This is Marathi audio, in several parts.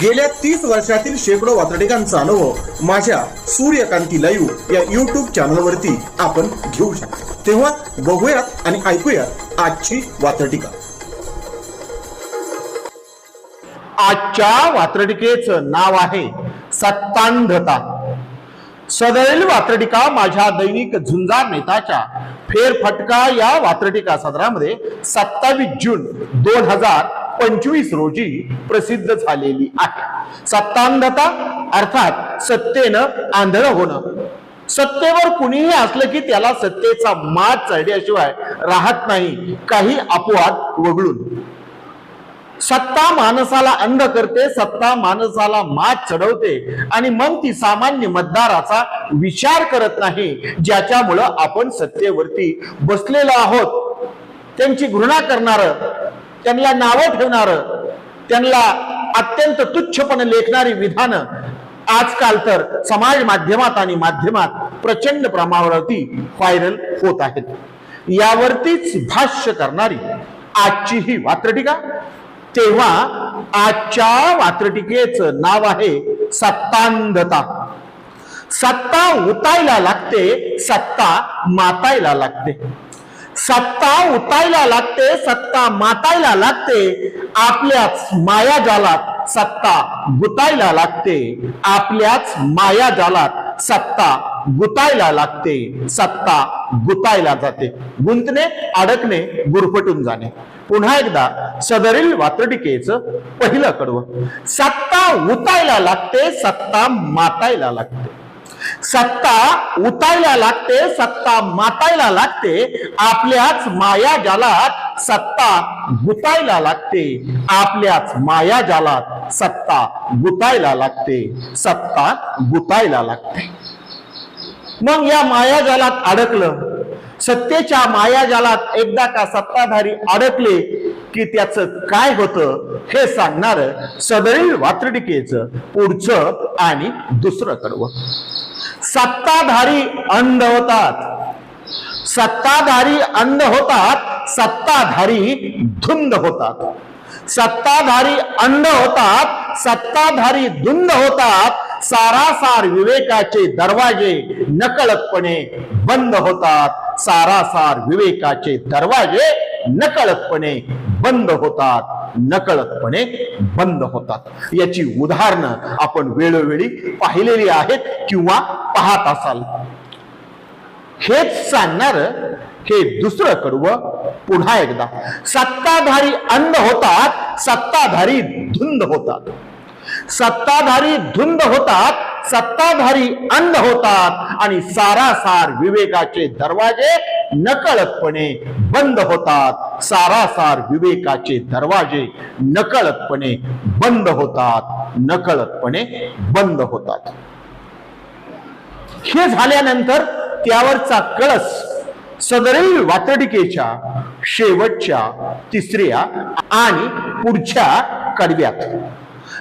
गेल्या तीस वर्षातील शेकडो वातडिकांचा अनुभव माझ्या सूर्यकांती लाईव्ह या युट्यूब चॅनलवरती आपण घेऊ शकतो. तेव्हा बघूयात आणि ऐकूयात आजची वातडिका आजच्या वात्रटिकेचं नाव आहे सत्तांधता. सदैल वात्रटिका माझ्या दैनिक झुंजा नेताच्या फेरफटका या वात्रटिका सदरामध्ये सत्तावीस जून दोन हजार पंचवीस रोजी प्रसिद्ध झालेली आहे. सत्तांधता अर्थात सत्तेनं आंधळ होणं. सत्तेवर कुणीही असलं की त्याला सत्तेचा मात चढल्याशिवाय राहत नाही काही अपवाद वगळून. सत्ता माणसाला अंध करते सत्ता माणसाला मात चढवते आणि मग ती सामान्य मतदाराचा विचार करत नाही ज्याच्यामुळं आपण सत्तेवरती बसलेलो आहोत. त्यांची घृणा करणार त्यांना नावं ठेवणार त्यांना अत्यंत तुच्छपणे लेखणारी विधानं आजकाल तर समाज माध्यमात आणि माध्यमात प्रचंड प्रमाणावरती व्हायरल होत आहेत. यावरतीच भाष्य करणारी आजची ही वात्रटिका तेव्हा आजच्या वात्रटिकेचं नाव आहे सत्तांधता. सत्ता उतायला लागते सत्ता मातायला लागते. सत्ता उतायला लागते सत्ता मातायला लागते आपल्याच मायाजालात सत्ता गुतायला लागते आपल्याच मायाजालात सत्ता गुतायला लागते सत्ता गुतायला जाते. गुंतणे अडकणे गुरफटून जाणे. पुन्हा एकदा सदरील वात्रटिकेचं पहिलं कडवं. सत्ता उतायला लागते सत्ता मातायला लागते. सत्ता उतायला लागते सत्ता मातायला लागते आपल्याच माया जालात सत्ता गुतायला लागते. आपल्याच माया जालात सत्ता गुतायला लागते. सत्ता गुतायला लागते. मग या मायाजालात अडकलं. सत्तेच्या मायाजालात एकदा का सत्ताधारी अडकले की त्याचं काय होतं हे सांगणार सदैव वात्रटिकेचं पुढचं आणि दुसरं कडवं. सत्ताधारी अंध होतात. सत्ताधारी अंध होतात सत्ताधारी धुंद होतात. सत्ताधारी अंध होतात सत्ताधारी धुंद होतात सारासार विवेकाचे दरवाजे नकळतपणे बंद होतात. सारासार विवेकाचे दरवाजे नकळतपणे बंद होतात. नकळतपणे बंद होतात. याची उदाहरणं आपण वेळोवेळी पाहिलेली आहेत किंवा पाहत असाल. हेच सांगणार हे दुसरं कडवं पुन्हा एकदा. सत्ताधारी अंध होतात सत्ताधारी धुंद होतात. सत्ताधारी धुंद होतात सत्ताधारी अंध होतात आणि सारासार विवेकाचे दरवाजे नकळतपणे बंद होतात. सारासार विवेकाचे दरवाजे नकळतपणे बंद होतात. नकळतपणे बंद होतात. हे झाल्यानंतर त्यावरचा कळस सदरील वातडिकेच्या शेवटच्या तिसऱ्या आणि पुढच्या कडव्यात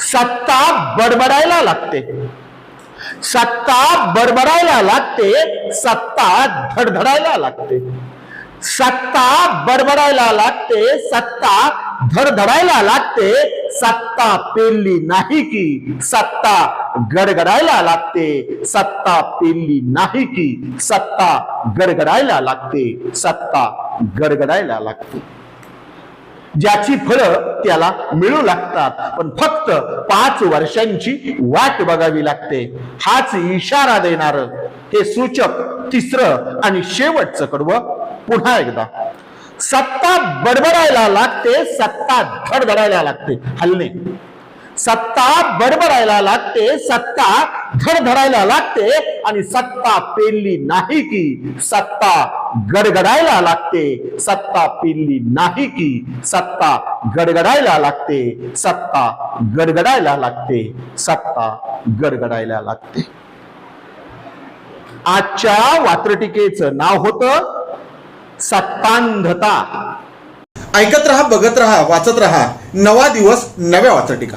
सत्ता बडबडायला लागते. सत्ता बडबडायला लागते सत्ता धडधडायला लागते. सत्ता बडबडायला लागते सत्ता धडधडायला लागते सत्ता पेरली नाही की सत्ता गडगडायला लागते सत्ता पेरली नाही की सत्ता गडगडायला लागते सत्ता गडगडायला लागते. ज्याची फळं त्याला मिळू लागतात. पण फक्त पाच वर्षांची वाट बघावी लागते. हाच इशारा देणार हे सूचक तिसरं आणि शेवटचं कडव पुन्हा एकदा. सत्ता बडबडायला लागते सत्ता धडधडायला लागते. हल्ले. सत्ता बडबडायला लागते सत्ता धडधडायला लागते आणि सत्ता पेरली नाही की सत्ता गडगडायला लागते सत्ता पेरली नाही की सत्ता गडगडायला लागते सत्ता गडगडायला लागते सत्ता गडगडायला लागते. आजच्या वात्रटिकेचं नाव होतं सत्तांधता. ऐकत रहा बघत रहा वाचत रहा. नवा दिवस नव्या वाचटिका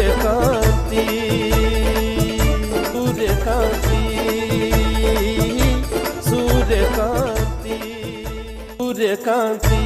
দূরে কান্তি দূরে কান্তি সূর্য কান্তি সূর্য কান্তি